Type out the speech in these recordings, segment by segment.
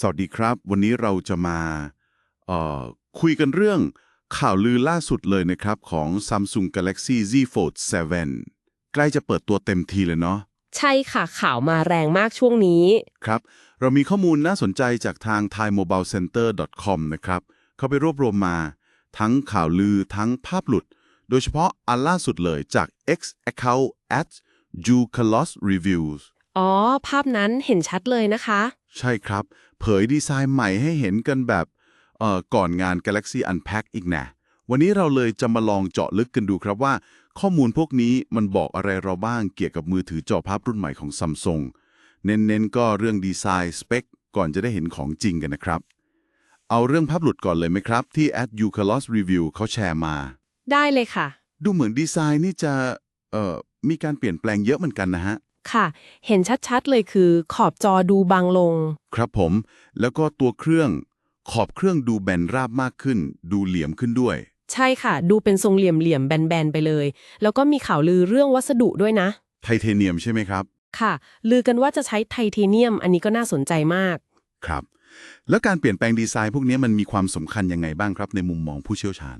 สวัสดีครับ วันนี้เราจะมาเอ่อคุยกันเรื่องข่าวลือล่าสุดเลยนะครับของ Samsung Galaxy Z Fold 7 ใกล้จะเปิดตัวเต็มทีเลยเนาะใช่ค่ะข่าวมาแรงมากช่วงนี้ ครับ เรามีข้อมูลน่าสนใจจากทาง thaimobilecenter.com นะครับ เขาไปรวบรวมมา ทั้งข่าวลือทั้งภาพหลุด โดยเฉพาะอันล่าสุดเลยจาก X account at j u c a l o s Reviews อ๋อ ภาพนั้นเห็นชัดเลยนะคะ ใช่ครับ เผยดีไซน์ใหม่ให้เห็นกันแบบเอ่อก่อนงาน Galaxy Unpack อีกนะวันนี้เราเลยจะมาลองเจาะลึกกันดูครับว่า ข้อมูลพวกนี้มันบอกอะไรเราบ้างเกี่ยวกับมือถือจอภาพรุ่นใหม่ของ Samsung เน้นๆ ก็เรื่องดีไซน์สเปคก่อนจะได้เห็นของจริงกันนะครับ เอาเรื่องภาพหลุดก่อนเลยไหมครับ ที่ at u c a l o s Review เขาแชร์มา ได้เลยค่ะ ดูเหมือนดีไซน์นี่จะเอ่อมีการเปลี่ยนแปลงเยอะเหมือนกันนะฮะ ค่ะ เห็นชัดๆเลยคือขอบจอดูบางลง ครับผม แล้วก็ตัวเครื่อง ขอบเครื่องดูแบนราบมากขึ้น ดูเหลี่ยมขึ้นด้วย ใช่ค่ะ ดูเป็นทรงเหลี่ยมๆแบนๆไปเลย แล้วก็มีข่าวลือเรื่องวัสดุด้วยนะ ไทเทเนียมใช่ไหมครับ ค่ะ ลือกันว่าจะใช้ไทเทเนียม อันนี้ก็น่าสนใจมาก ครับ แล้วการเปลี่ยนแปลงดีไซน์พวกนี้มันมีความสำคัญยังไงบ้างครับในมุมมองผู้เชี่ยวชาญ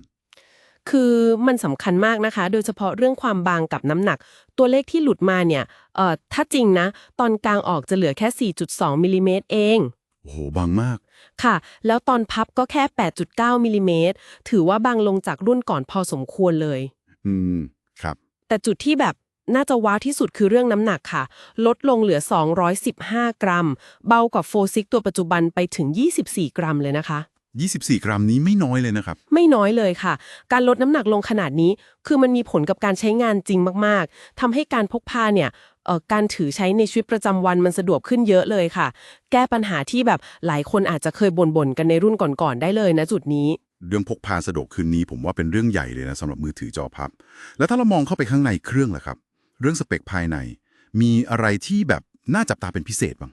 คือมันสำคัญมากนะคะ โดยเฉพาะเรื่องความบางกับน้ำหนัก ตัวเลขที่หลุดมาเนี่ยเอ่อถ้าจริงนะ ตอนกลางออกจะเหลือแค่ 4.2มิลลิเมตรเองโอ้โหบางมาก ค่ะ แล้วตอนพับก็แค่ 8.9มิลลิเมตรถือว่าบางลงจากรุ่นก่อนพอสมควรเลย อืม ครับ แต่จุดที่แบบน่าจะว้าวที่สุดคือเรื่องน้ำหนักค่ะ ลดลงเหลือ 215 กรัม เบากว่าโฟซิกตัวปัจจุบันไปถึง 24 กรัมเลยนะคะ 24 กรัมนี้ไม่น้อยเลยนะครับ ไม่น้อยเลยค่ะ การลดน้ำหนักลงขนาดนี้ คือมันมีผลกับการใช้งานจริงมาก ๆ ทำให้การพกพาเนี่ยเอ่อการถือใช้ในชีวิตประจำวันมันสะดวกขึ้นเยอะเลยค่ะ แก้ปัญหาที่แบบหลายคนอาจจะเคยบ่นๆกันในรุ่นก่อนๆได้เลยนะจุดนี้ เรื่องพกพาสะดวกคืนนี้ผมว่าเป็นเรื่องใหญ่เลยนะสำหรับมือถือจอพับ แล้วถ้าเรามองเข้าไปข้างในเครื่องล่ะครับ เรื่องสเปคภายใน มีอะไรที่แบบน่าจับตาเป็นพิเศษบ้าง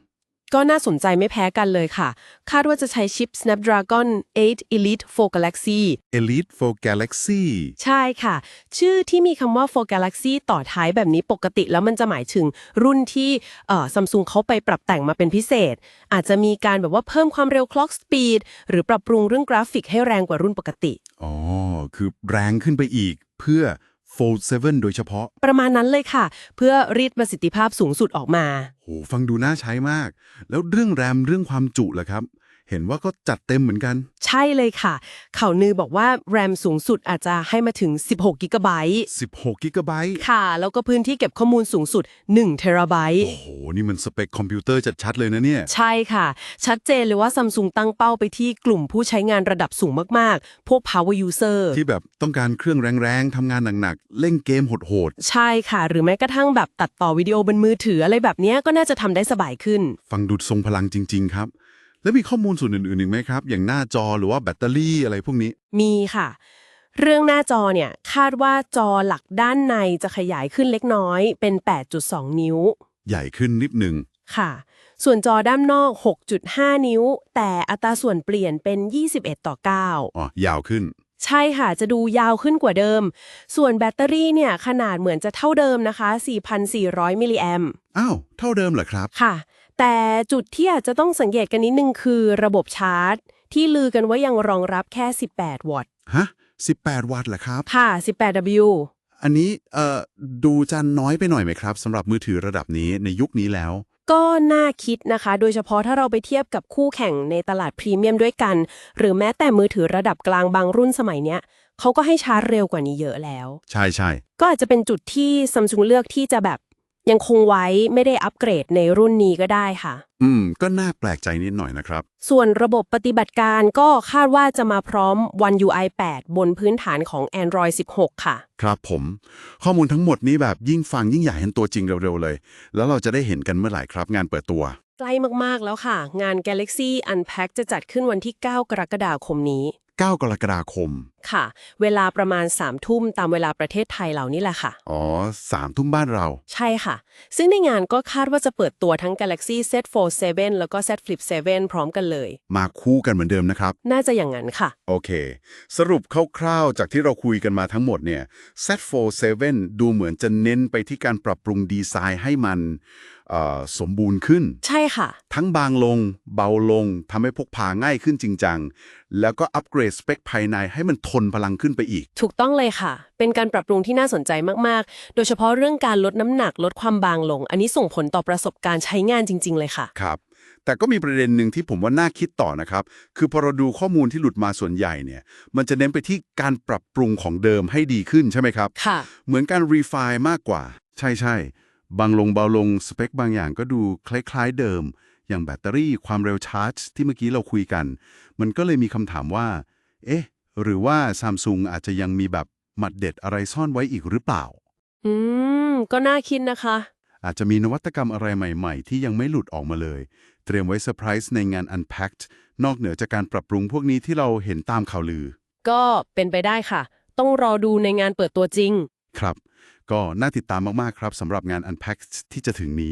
ก็น่าสนใจไม่แพ้กันเลยค่ะ คาดว่าจะใช้ชิป Snapdragon 8 Elite 4 Galaxy Elite for Galaxy ใช่ค่ะ ชื่อที่มีคำว่า 4 Galaxy ต่อท้ายแบบนี้ปกติแล้วมันจะหมายถึงรุ่นที่เอ่อซัมซุงเขาไปปรับแต่งมาเป็นพิเศษ อาจจะมีการแบบว่าเพิ่มความเร็ว clock speed หรือปรับปรุงเรื่องกราฟิกให้แรงกว่ารุ่นปกติ อ๋อ คือแรงขึ้นไปอีกเพื่อ Fold 7 โดยเฉพาะ ประมาณนั้นเลยค่ะ เพื่อรีดประสิทธิภาพสูงสุดออกมา โห ฟังดูน่าใช้มาก แล้วเรื่องแรมเรื่องความจุล่ะครับ เห็นว่าก็จัดเต็มเหมือนกัน ใช่เลยค่ะ ข่าวนือบอกว่าแรมสูงสุดอาจจะให้มาถึง 16กิกะไบต์16กิกะไบต์ค่ะ แล้วก็พื้นที่เก็บข้อมูลสูงสุด1เทราไบต์โอ้โห นี่มันสเปคคอมพิวเตอร์ชัดๆเลยนะเนี่ย ใช่ค่ะ ชัดเจนเลยว่าซัมซุงตั้งเป้าไปที่กลุ่มผู้ใช้งานระดับสูงมากๆ พวก power user ที่แบบต้องการเครื่องแรงๆทำงานหนักๆ เล่นเกมโหดใช่ค่ะ หรือแม้กระทั่งแบบตัดต่อวิดีโอบนมือถืออะไรแบบเนี้ยก็น่าจะทำได้สบายขึ้นๆฟังดูทรงพลังจริง ๆ ครับ แล้วมีข้อมูลส่วนอื่นๆอีกไหมครับ อย่างหน้าจอหรือว่าแบตเตอรี่อะไรพวกนี้ มีค่ะ เรื่องหน้าจอเนี่ยคาดว่าจอหลักด้านในจะขยายขึ้นเล็กน้อยเป็น 8.2 นิ้ว ใหญ่ขึ้นนิดหนึ่งค่ะ ส่วนจอด้านนอก 6.5 นิ้ว แต่อัตราส่วนเปลี่ยนเป็น 21 ต่อ 9 อ๋อ ยาวขึ้น ใช่ค่ะ จะดูยาวขึ้นกว่าเดิม ส่วนแบตเตอรี่เนี่ยขนาดเหมือนจะเท่าเดิมนะคะ 4,400 มิลลิแอมอ้าว เท่าเดิมเหรอครับ ค่ะ แต่จุดที่อาจจะต้องสังเกตกันนิดนึงคือระบบชาร์จ ที่ลือกันว่ายังรองรับแค่ 18 วัตต์ ฮะ 18 วัตต์เหรอครับ ค่ะ 18W อันนี้เอ่อดูจะน้อยไปหน่อยไหมครับสำหรับมือถือระดับนี้ในยุคนี้แล้ว ก็น่าคิดนะคะ โดยเฉพาะถ้าเราไปเทียบกับคู่แข่งในตลาดพรีเมียมด้วยกัน หรือแม้แต่มือถือระดับกลางบางรุ่นสมัยเนี้ยเขาก็ให้ชาร์จเร็วกว่านี้เยอะแล้ว ใช่ใช่ก็อาจจะเป็นจุดที่ซัมซุงเลือกที่จะแบบ ยังคงไว้ไม่ได้อัปเกรดในรุ่นนี้ก็ได้ค่ะ อืม ก็น่าแปลกใจนิดหน่อยนะครับ ส่วนระบบปฏิบัติการก็คาดว่าจะมาพร้อม One UI 8 บนพื้นฐานของ Android 16 ค่ะ ครับผม ข้อมูลทั้งหมดนี้แบบยิ่งฟังยิ่งอยากเห็นตัวจริงเร็วๆเลย แล้วเราจะได้เห็นกันเมื่อไหร่ครับงานเปิดตัว ใกล้มาก ๆ แล้วค่ะ งาน Galaxy Unpack จะจัดขึ้นวันที่ 9 กรกฎาคมนี้ 9 กรกฎาคม ค่ะ เวลาประมาณ 3 ทุ่มตามเวลาประเทศไทยเรานี่แหละค่ะ อ๋อสามทุ่มบ้านเรา ใช่ค่ะ ซึ่งในงานก็คาดว่าจะเปิดตัวทั้ง Galaxy Z Fold 7 แล้วก็ Z Flip 7 พร้อมกันเลย มาคู่กันเหมือนเดิมนะครับ น่าจะอย่างนั้นค่ะ โอเค สรุปคร่าวๆ จากที่เราคุยกันมาทั้งหมดเนี่ย Z47 ดูเหมือนจะเน้นไปที่การปรับปรุงดีไซน์ให้มันเอ่อ สมบูรณ์ขึ้น ใช่ค่ะ ทั้งบางลง เบาลงทำให้พกพาง่ายขึ้นจริงจัง แล้วก็อัปเกรดสเปคภายในให้มันทนพลังขึ้นไปอีก ถูกต้องเลยค่ะ เป็นการปรับปรุงที่น่าสนใจมาก ๆ โดยเฉพาะเรื่องการลดน้ำหนักลดความบางลง อันนี้ส่งผลต่อประสบการณ์ใช้งานจริง ๆ เลยค่ะ ครับ แต่ก็มีประเด็นหนึ่งที่ผมว่าน่าคิดต่อนะครับ คือพอเราดูข้อมูลที่หลุดมาส่วนใหญ่เนี่ย มันจะเน้นไปที่การปรับปรุงของเดิมให้ดีขึ้นใช่ไหมครับ ค่ะ เหมือนการรีไฟล์มากกว่า ใช่ใช่ บางลงเบาลงสเปคบางอย่างก็ดูคล้ายๆเดิม อย่างแบตเตอรี่ความเร็วชาร์จ ที่เมื่อกี้เราคุยกัน มันก็เลยมีคำถามว่า เอ๊ะ หรือว่าซัมซุงอาจจะยังมีแบบหมัดเด็ดอะไรซ่อนไว้อีกหรือเปล่า อืม ก็น่าคิดนะคะ อาจจะมีนวัตกรรมอะไรใหม่ๆ ที่ยังไม่หลุดออกมาเลย เตรียมไว้เซอร์ไพรส์ในงาน Unpacked นอกเหนือจากการปรับปรุงพวกนี้ที่เราเห็นตามข่าวลือ ก็เป็นไปได้ค่ะ ต้องรอดูในงานเปิดตัวจริง ครับ ก็น่าติดตามมากๆครับสำหรับงาน Unpacked ที่จะถึงนี้